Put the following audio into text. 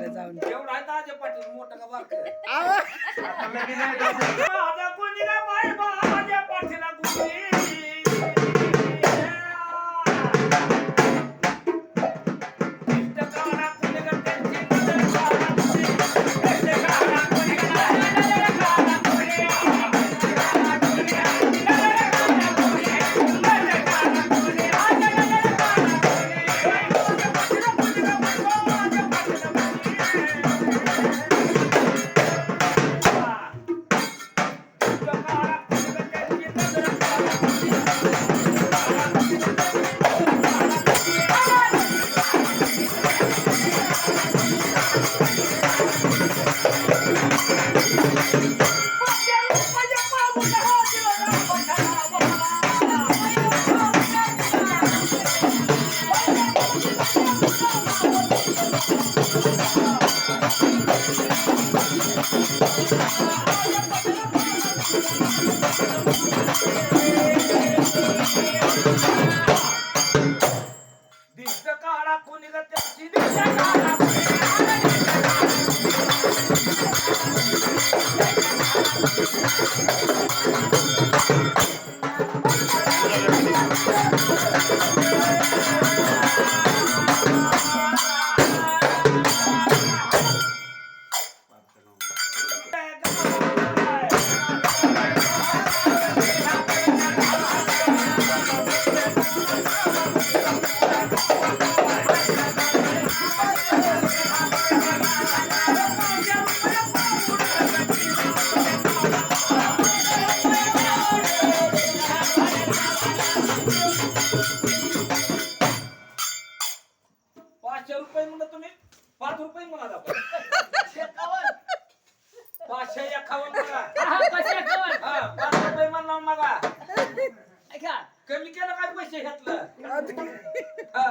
करायला जाऊन. एवढा ताजे पाटील मोठा का बारका? कोणी काय लाख रुपये म्हणाला पाचशे एकावन्न पाचशे एकावन्न. पाच रुपये म्हणला मागा ऐका. कमी केलं काय पैसे घेतलं? हा.